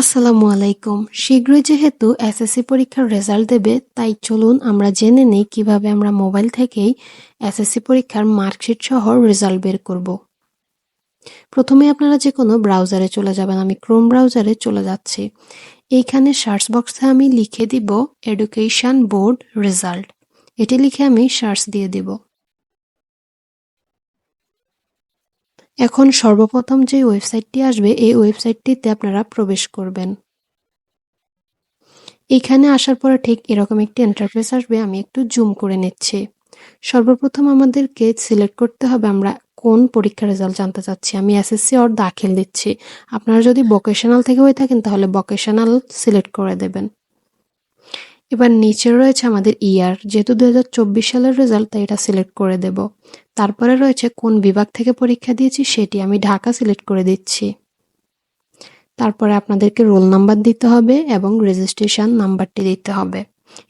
আসসালামু আলাইকুম। শীঘ্রই যেহেতু এসএসসি পরীক্ষার রেজাল্ট দেবে, তাই চলুন আমরা জেনে নেই কীভাবে আমরা মোবাইল থেকেই এসএসসি পরীক্ষার মার্কশিট সহ রেজাল্ট বের করব। প্রথমে আপনারা যে কোনো ব্রাউজারে চলে যাবেন, আমি ক্রোম ব্রাউজারে চলে যাচ্ছি। এইখানে সার্চ বক্সে আমি লিখে দিব, এডুকেশন বোর্ড রেজাল্ট। এটি লিখে আমি সার্চ দিয়ে দিব। এখন সর্বপ্রথম যে ওয়েবসাইটটি আসবে, এই ওয়েবসাইটটিতে আপনারা প্রবেশ করবেন। এখানে আসার পরে ঠিক এরকম একটি ইন্টারফেস আসবে, আমি একটু জুম করে নিচ্ছি। সর্বপ্রথম আমাদেরকে সিলেক্ট করতে হবে আমরা কোন পরীক্ষার রেজাল্ট জানতে চাচ্ছি। আমি এসএসসি অর দাখিল দিচ্ছি। আপনারা যদি ভোকেশনাল থেকে হয়ে থাকেন, তাহলে ভোকেশনাল সিলেক্ট করে দেবেন। এবার নিচে রয়েছে আমাদের ইয়ার, যেহেতু দু হাজার চব্বিশ সালের রেজাল্ট তাই এটা সিলেক্ট করে দেব। তারপরে রয়েছে কোন বিভাগ থেকে পরীক্ষা দিয়েছি, সেটি আমি ঢাকা সিলেক্ট করে দিচ্ছি। তারপরে আপনাদেরকে রোল নাম্বার দিতে হবে এবং রেজিস্ট্রেশন নাম্বারটি দিতে হবে।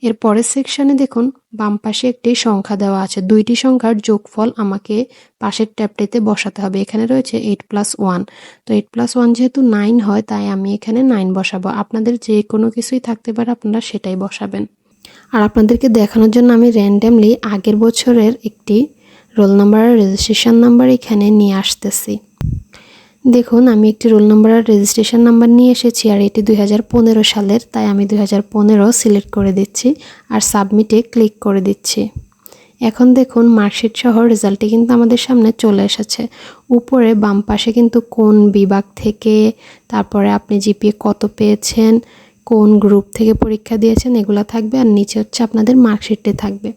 এর পরের সেকশনে দেখুন, বাম পাশে একটি সংখ্যা দেওয়া আছে। দুইটি সংখ্যার যোগফল আমাকে পাশের ট্যাবটিতে বসাতে হবে। এখানে রয়েছে এইট প্লাস ওয়ান তো এইট প্লাস ওয়ান যেহেতু নাইন হয়, তাই আমি এখানে নাইন বসাবো। আপনাদের যে কোনো কিছুই থাকতে পারে, আপনারা সেটাই বসাবেন। আর আপনাদেরকে দেখানোর জন্য আমি র্যান্ডামলি আগের বছরের একটি রোল নাম্বার রেজিস্ট্রেশন নাম্বার এখানে নিয়ে আসতেছি। দেখুন, আমি একটি রোল নাম্বার আর রেজিস্ট্রেশন নাম্বার নিয়ে এসেছি, আর এটি দুই হাজার পনেরো সালের, তাই আমি দু হাজার পনেরো সিলেক্ট করে দিচ্ছি আর সাবমিটে ক্লিক করে দিচ্ছি। এখন দেখুন মার্কশিট সহ রেজাল্টটি কিন্তু আমাদের সামনে চলে এসেছে। উপরে বাম পাশে কিন্তু কোন বিভাগ থেকে, তারপরে আপনি জিপিএ কত পেয়েছেন, কোন গ্রুপ থেকে পরীক্ষা দিয়েছেন, এগুলো থাকবে, আর নিচে হচ্ছে আপনাদের মার্কশিটটি থাকবে।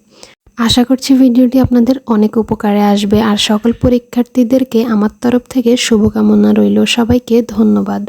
আশা করছি ভিডিওটি আপনাদের অনেক উপকারে আসবে আর সকল পরীক্ষার্থীদেরকে আমার তরফ থেকে শুভকামনা রইল। সবাইকে ধন্যবাদ।